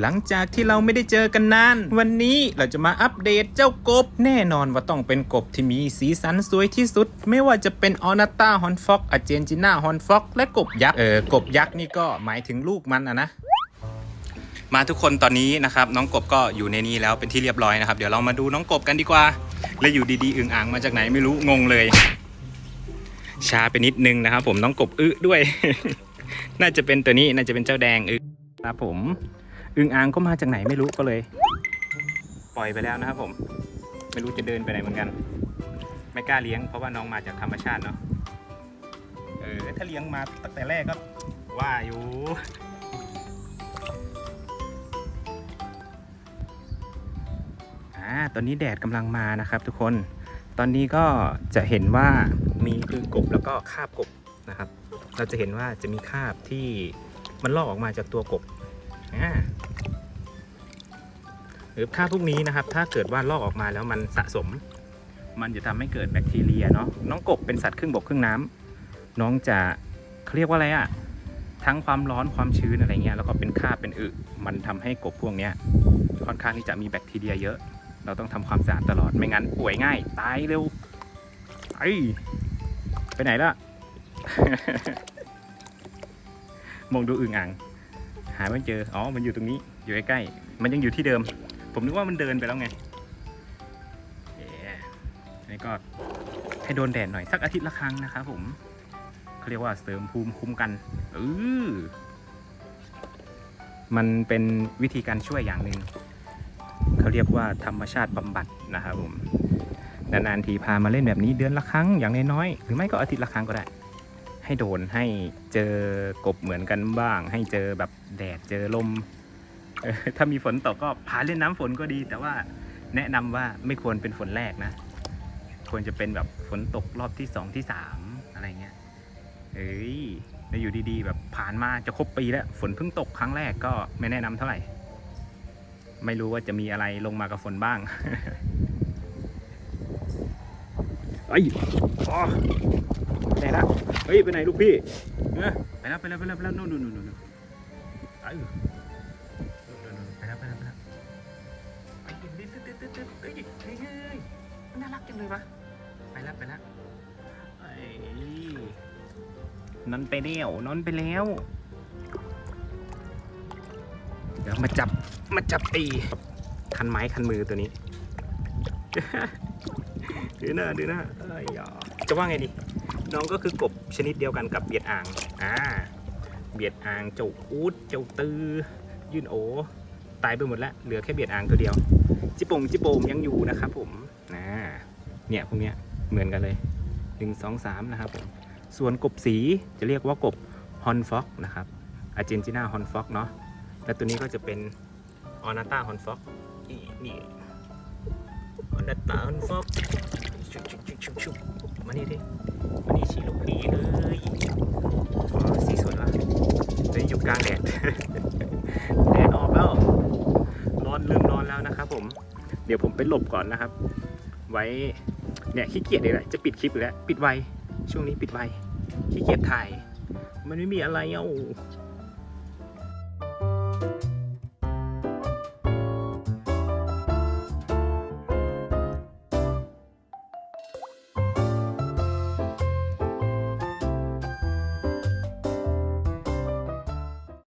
หลังจากที่เราไม่ได้เจอกันนาน วันนี้เราจะมาอัปเดตเจ้ากบ แน่นอนว่าต้องเป็นกบที่มีสีสันสวยที่สุด ไม่ว่าจะเป็นออนาตาฮอนฟอกอเจนจิน่าฮอนฟอกและกบยักษ์ เออกบยักษ์นี่ก็หมายถึงลูกมันอะนะ มาทุกคนตอนนี้นะครับ น้องกบก็อยู่ในนี้แล้วเป็นที่เรียบร้อยนะครับ เดี๋ยวเรามาดูน้องกบกันดีกว่า และอยู่ดีๆอึ่งอ่างมาจากไหนไม่รู้งงเลย ช้าไปนิดนึงนะครับ ผมน้องกบอึด้วย น่าจะเป็นตัวนี้น่าจะเป็นเจ้าแดงอึครับผม อึงอ่างก็มาจากไหนไม่รู้ก็เลย ปล่อยไปแล้วนะครับผม ไม่รู้จะเดินไปไหนเหมือนกัน ไม่กล้าเลี้ยงเพราะว่าน้องมาจากธรรมชาติเนาะเออถ้าเลี้ยงมาตั้งแต่แรกก็ว่าอยู่อ่าตอนนี้แดดกำลังมานะครับทุกคน ตอนนี้ก็จะเห็นว่ามีคือกบแล้วก็คาบกบนะครับ เราจะเห็นว่าจะมีคาบที่มันลอกออกมาจากตัวกบ หรือค่าพวกนี้นะครับ ถ้าเกิดว่าลอกออกมาแล้วมันสะสม มันจะทำให้เกิดแบคทีเรียเนาะน้องกบเป็นสัตว์ครึ่งบกครึ่งน้ำน้องจะเขาเรียกว่าอะไรอะทั้งความร้อนความชื้นอะไรเงี้ยแล้วก็เป็นคราเป็นอึมันทำให้กบพวกเนี้ยค่อนข้างที่จะมีแบคทีเรียเยอะ เราต้องทำความสะอาดตลอดไม่งั้นป่วยง่าย ตายเร็วไอไปไหนล่ะ มองดูอึ่งอ่าง หาไม่เจอ อ๋อ มันอยู่ตรงนี้ อยู่ใกล้ๆ มันยังอยู่ที่เดิม ผมนึกว่ามันเดินไปแล้วไงเอ๊ะนี่ก็ให้โดนแดดหน่อยสักอาทิตย์ละครั้งนะครับผมเขาเรียกว่าเสริมภูมิคุ้มกันเออมันเป็นวิธีการช่วยอย่างหนึ่งเขาเรียกว่าธรรมชาติบำบัดนะครับผมนานๆทีพามาเล่นแบบนี้เดือนละครั้งอย่างน้อยๆหรือไม่ก็อาทิตย์ละครั้งก็ได้ ให้โดนให้เจอกบเหมือนกันบ้าง ให้เจอแบบแดดเจอลมถ้ามีฝนตกก็พาเล่นน้ำฝนก็ดี แต่ว่าแนะนำว่าไม่ควรเป็นฝนแรกนะ ควรจะเป็นแบบฝนตกรอบที่สองที่สามอะไรเงี้ยเอ้ยแล้วอยู่ดีๆ แบบผ่านมาจะครบปีแล้วฝนเพิ่งตกครั้งแรกก็ไม่แนะนำเท่าไหร่ ไม่รู้ว่าจะมีอะไรลงมากับฝนบ้างไอ้อ ไปไหนละเฮ้ยไปไหนลูกพี่เออไปแล้วไปแล้วไปแล้วไปแล้วนู่นนู่นนู่นนู่นไอ้ยนู่นนู่นนู่นไปแล้วไปแล้วไปแล้วไอ้ยตึ๊ดตึ๊ดตึ๊ดตึ๊ดเฮ้ยเฮ้ยเฮ้ยมันน่ารักจังเลยวะไปแล้วไปแล้วไอ้นอนไปแล้วนอนไปแล้ว เดี๋ยวมาจับมาจับไอ้คันไม้คันมือตัวนี้ดูหน้าดูหน้าเอ้ยอ จะว่าไงดี น้องก็คือกบชนิดเดียวกันกับเบียดอ่างอ่าเบียดอ่างเจ้าอูดเจ้าตือ ยื่นโอตายไปหมดแล้วเหลือแค่เบียดอ่างตัวเดียว จิปงจิโปมยังอยู่นะครับผมอ่าเนี่ยพวกเนี้ยเหมือนกันเลยหนึ่งสองสามนะครับผมส่วนกบสีจะเรียกว่ากบฮอนฟ็อกนะครับอาร์เจนตินาฮอนฟ็อกเนาะและตัวนี้ก็จะเป็นออนาตาฮอนฟ็อกนี่นี่ออนาตาฮอนฟ็อกชุบชุบชุบชุบ มานี่ดิมานี่ชีลูกดีเลยอ๋อสีสวยว่ะเฮ้ยอยู่กลางแดดแดดออกแล้วร้อนเริ่มร้อนแล้วนะครับผม เดี๋ยวผมไปหลบก่อนนะครับ ไว้เนี่ยขี้เกียจเลยแหละจะปิดคลิปแล้วปิดไวช่วงนี้ปิดไวขี้เกียจถ่าย มันไม่มีอะไรเอ้า